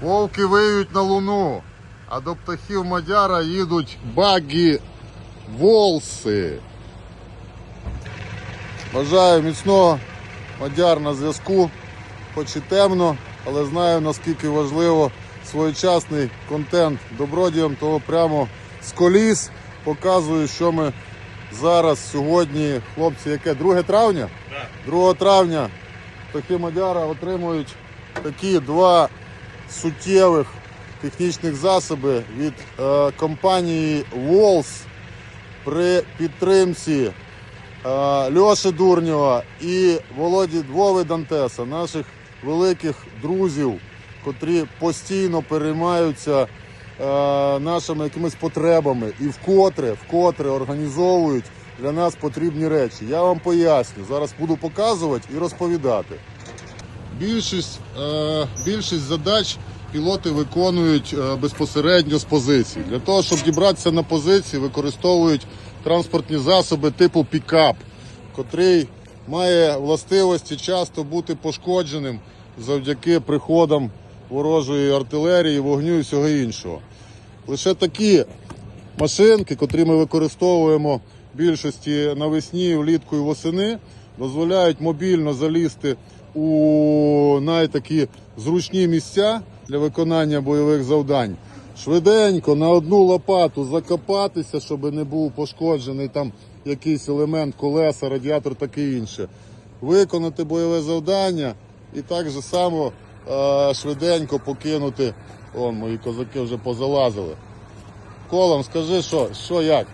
Вовки виють на луну, а до птахів Мадяра їдуть багі волси. Бажаю міцного Мадяр на зв'язку, хоч і темно, але знаю наскільки важливо своєчасний контент добродіям, того прямо з коліс показую, що ми зараз сьогодні, хлопці, яке 2 травня? 2 травня птахи Мадяра отримують такі два суттєвих технічних засоби від е, компанії Walls при підтримці е, Льоші Дурнєва і Володі Двови Дантеса, наших великих друзів, котрі постійно переймаються е, нашими якимись потребами і вкотре, вкотре організовують для нас потрібні речі. Я вам поясню. Зараз буду показувати і розповідати. Більшість, е, більшість задач пілоти виконують е, безпосередньо з позицій. Для того, щоб дібратися на позиції, використовують транспортні засоби типу пікап, котрий має властивості часто бути пошкодженим завдяки приходам ворожої артилерії, вогню і всього іншого. Лише такі машинки, котрі ми використовуємо більшості навесні, влітку і восени, дозволяють мобільно залізти у найтакі зручні місця для виконання бойових завдань. Швиденько на одну лопату закопатися, щоб не був пошкоджений там якийсь елемент, колеса, радіатор, таке інше. Виконати бойове завдання і так же само е, швиденько покинути. О, мої козаки вже позалазили. Колом, скажи, що, що як?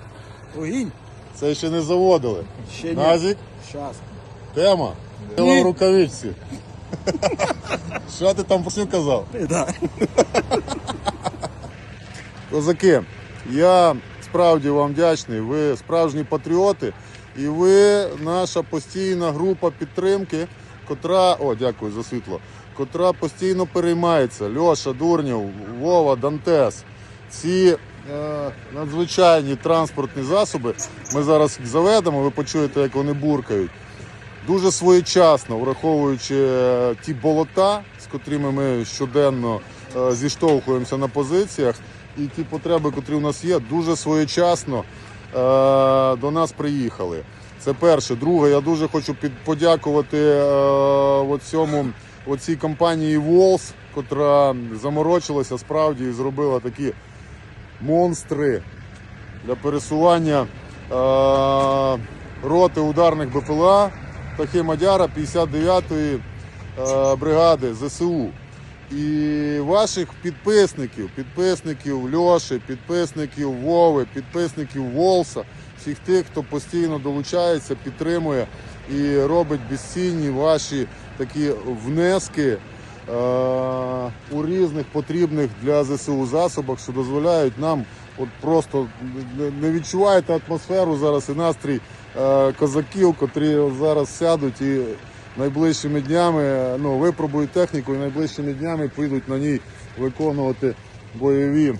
Огінь? Це ще не заводили. Ще ні. Назік, Щас. тема. Діло в рукавичці. Що ти там про казав? Да. Козаки, я справді вам вдячний. Ви справжні патріоти, і ви наша постійна група підтримки, котра, о, дякую за світло, котра постійно переймається. Льоша, Дурнєв, Вова, Дантес. Ці е, надзвичайні транспортні засоби ми зараз їх заведемо, ви почуєте, як вони буркають. Дуже своєчасно, враховуючи е, ті болота, з котрими ми щоденно е, зіштовхуємося на позиціях, і ті потреби, котрі у нас є, дуже своєчасно е, до нас приїхали. Це перше. Друге, я дуже хочу подякувати цьому, от компанії Walls, котра заморочилася справді і зробила такі монстри для пересування роти ударних БПЛА Птахи Мадяра 59-ї е, бригади ЗСУ. І ваших підписників, підписників Льоші, підписників Вови, підписників Волса, всіх тих, хто постійно долучається, підтримує і робить безцінні ваші такі внески у різних потрібних для ЗСУ засобах, що дозволяють нам от просто не- не відчуваєте атмосферу зараз і настрій е, козаків, котрі зараз сядуть і найближчими днями е, ну, випробують техніку і найближчими днями підуть на ній виконувати бойові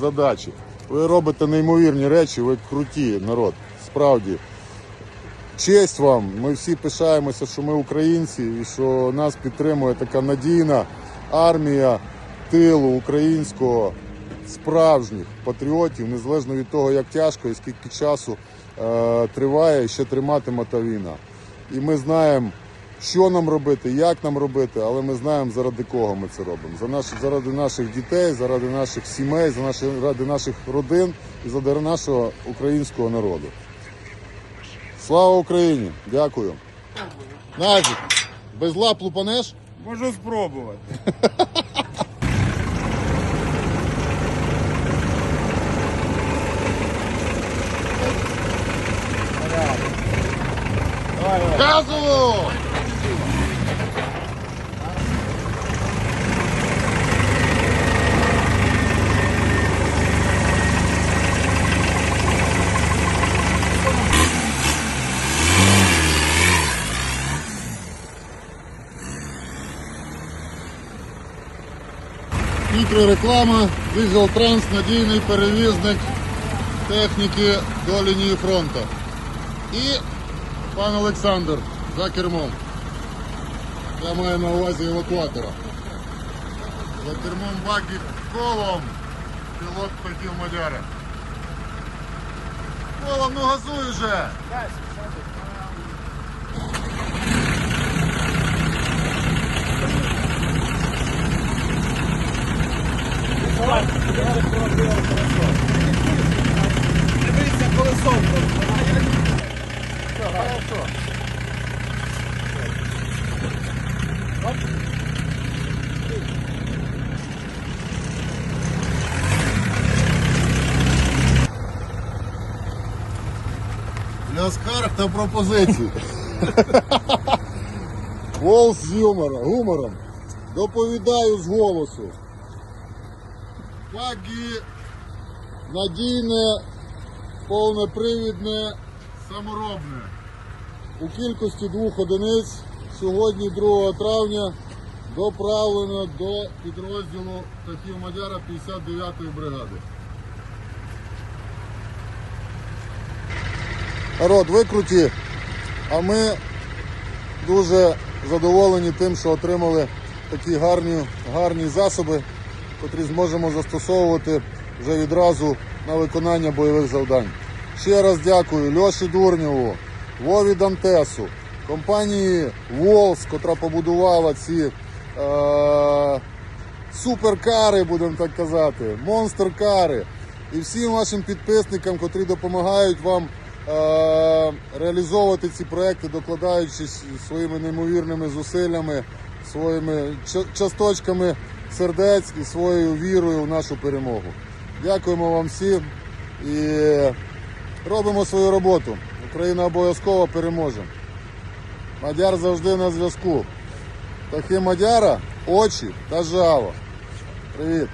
задачі. Ви робите неймовірні речі, ви круті народ, справді. Честь вам, ми всі пишаємося, що ми українці і що нас підтримує така надійна армія тилу українського справжніх патріотів, незалежно від того, як тяжко і скільки часу е, триває і ще триматиме та війна. І ми знаємо, що нам робити, як нам робити, але ми знаємо, заради кого ми це робимо. За наш, заради наших дітей, заради наших сімей, заради наших родин і заради нашого українського народу. Слава Україні! Дякую. Назік, без лап лупанеш? Можу спробувати. Газу! Мікрореклама, Diesel Транс, надійний перевізник техніки до лінії фронту. І пан Олександр за кермом. Я маю на увазі евакуатора. За кермом багі колом. Пілот птахів Мадяра. Колом, ну газуй вже! Все, хорошо. Для скарг та пропозицій. Волс з юмором, гумором. Доповідаю з голосу. Багі надійне, повнопривідне, саморобне. У кількості двох одиниць сьогодні, 2 травня, доправлено до підрозділу птахів Мадяра 59-ї бригади. Народ, викруті, а ми дуже задоволені тим, що отримали такі гарні, гарні засоби, котрі зможемо застосовувати вже відразу на виконання бойових завдань. Ще раз дякую Льоші Дурнєву, Вові Дантесу, компанії Волс, котра побудувала ці е- суперкари, будемо так казати, монстр-кари. І всім вашим підписникам, котрі допомагають вам е- реалізовувати ці проекти, докладаючись своїми неймовірними зусиллями, своїми ча- часточками сердець і своєю вірою в нашу перемогу. Дякуємо вам всім і робимо свою роботу. Україна обов'язково переможе. Мадяр завжди на зв'язку. Птахи Мадяра, очі та жало. Привіт!